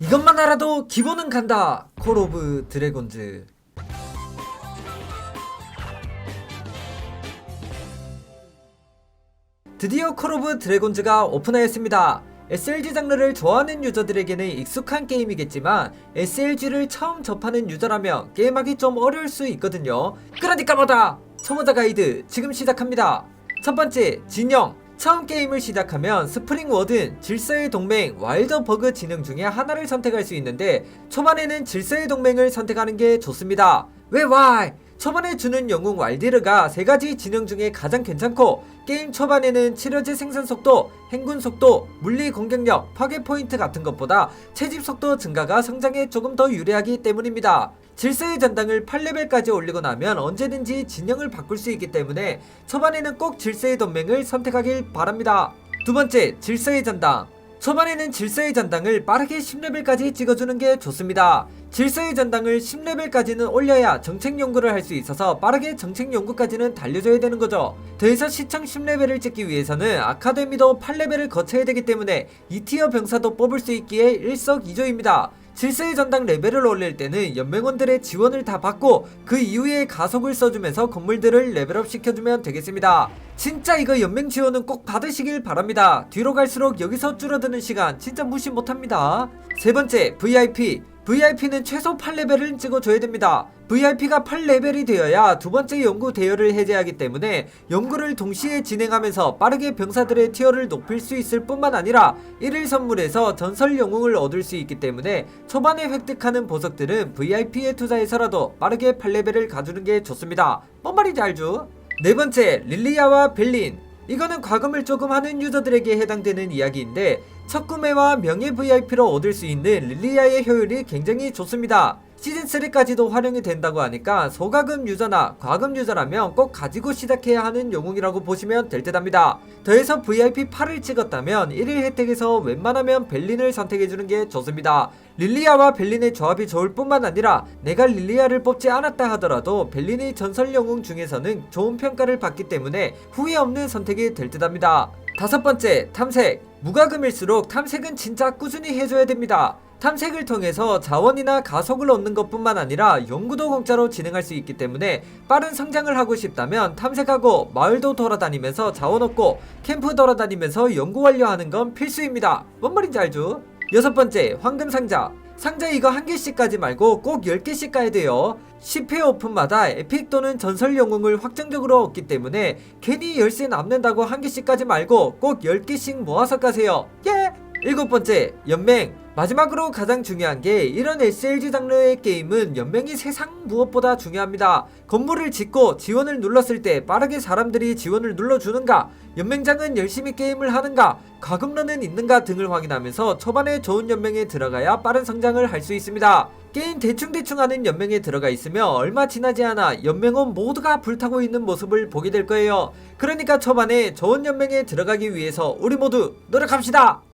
이것만 알아도 기본은 간다. 콜 오브 드래곤즈. 드디어 콜 오브 드래곤즈가 오픈하였습니다. SLG 장르를 좋아하는 유저들에게는 익숙한 게임이겠지만 SLG를 처음 접하는 유저라면 게임하기 좀 어려울 수 있거든요. 그러니까 뭐다! 초보자 가이드 지금 시작합니다. 첫 번째, 진영. 처음 게임을 시작하면 스프링 워든, 질서의 동맹, 와일드 버그 진영 중에 하나를 선택할 수 있는데 초반에는 질서의 동맹을 선택하는 게 좋습니다. 왜 와이? 초반에 주는 영웅 왈디르가 세 가지 진영 중에 가장 괜찮고 게임 초반에는 치료제 생산 속도, 행군 속도, 물리 공격력, 파괴 포인트 같은 것보다 채집 속도 증가가 성장에 조금 더 유리하기 때문입니다. 질서의 전당을 8레벨까지 올리고 나면 언제든지 진영을 바꿀 수 있기 때문에 초반에는 꼭 질서의 동맹을 선택하길 바랍니다. 두 번째, 질서의 전당. 초반에는 질서의 전당을 빠르게 10레벨까지 찍어주는 게 좋습니다. 질서의 전당을 10레벨까지는 올려야 정책 연구를 할 수 있어서 빠르게 정책 연구까지는 달려줘야 되는 거죠. 더해서 시청 10레벨을 찍기 위해서는 아카데미도 8레벨을 거쳐야 되기 때문에 2티어 병사도 뽑을 수 있기에 일석이조입니다. 질서의 전당 레벨을 올릴 때는 연맹원들의 지원을 다 받고 그 이후에 가속을 써주면서 건물들을 레벨업 시켜주면 되겠습니다. 진짜 이거 연맹 지원은 꼭 받으시길 바랍니다. 뒤로 갈수록 여기서 줄어드는 시간 진짜 무시 못합니다. 세 번째, VIP. VIP는 최소 8레벨을 찍어줘야 됩니다. VIP가 8레벨이 되어야 두 번째 연구 대열을 해제하기 때문에 연구를 동시에 진행하면서 빠르게 병사들의 티어를 높일 수 있을 뿐만 아니라 1일 선물에서 전설 영웅을 얻을 수 있기 때문에 초반에 획득하는 보석들은 VIP에 투자해서라도 빠르게 8레벨을 가주는 게 좋습니다. 뭔 말인지 알죠? 네 번째, 릴리아와 벨린. 이거는 과금을 조금 하는 유저들에게 해당되는 이야기인데 첫 구매와 명예 VIP로 얻을 수 있는 릴리아의 효율이 굉장히 좋습니다. 시즌3까지도 활용이 된다고 하니까 소가금 유저나 과금 유저라면 꼭 가지고 시작해야 하는 영웅이라고 보시면 될 듯합니다. 더해서 VIP 8을 찍었다면 1일 혜택에서 웬만하면 벨린을 선택해주는 게 좋습니다. 릴리아와 벨린의 조합이 좋을 뿐만 아니라 내가 릴리아를 뽑지 않았다 하더라도 벨린의 전설 영웅 중에서는 좋은 평가를 받기 때문에 후회 없는 선택이 될 듯합니다. 다섯 번째, 탐색. 무과금일수록 탐색은 진짜 꾸준히 해줘야 됩니다. 탐색을 통해서 자원이나 가속을 얻는 것뿐만 아니라 연구도 공짜로 진행할 수 있기 때문에 빠른 성장을 하고 싶다면 탐색하고 마을도 돌아다니면서 자원 얻고 캠프 돌아다니면서 연구 완료하는 건 필수입니다. 뭔 말인지 알죠? 여섯 번째, 황금 상자. 상자 이거 한 개씩 까지 말고 꼭 10개씩 까야 돼요. 10회 오픈마다 에픽 또는 전설 영웅을 확정적으로 얻기 때문에 괜히 열쇠 남는다고 한 개씩 까지 말고 꼭 10개씩 모아서 까세요. 예! 일곱 번째, 연맹. 마지막으로 가장 중요한 게 이런 SLG 장르의 게임은 연맹이 세상 무엇보다 중요합니다. 건물을 짓고 지원을 눌렀을 때 빠르게 사람들이 지원을 눌러주는가, 연맹장은 열심히 게임을 하는가, 과금러는 있는가 등을 확인하면서 초반에 좋은 연맹에 들어가야 빠른 성장을 할 수 있습니다. 게임 대충대충 하는 연맹에 들어가 있으면 얼마 지나지 않아 연맹원 모두가 불타고 있는 모습을 보게 될 거예요. 그러니까 초반에 좋은 연맹에 들어가기 위해서 우리 모두 노력합시다!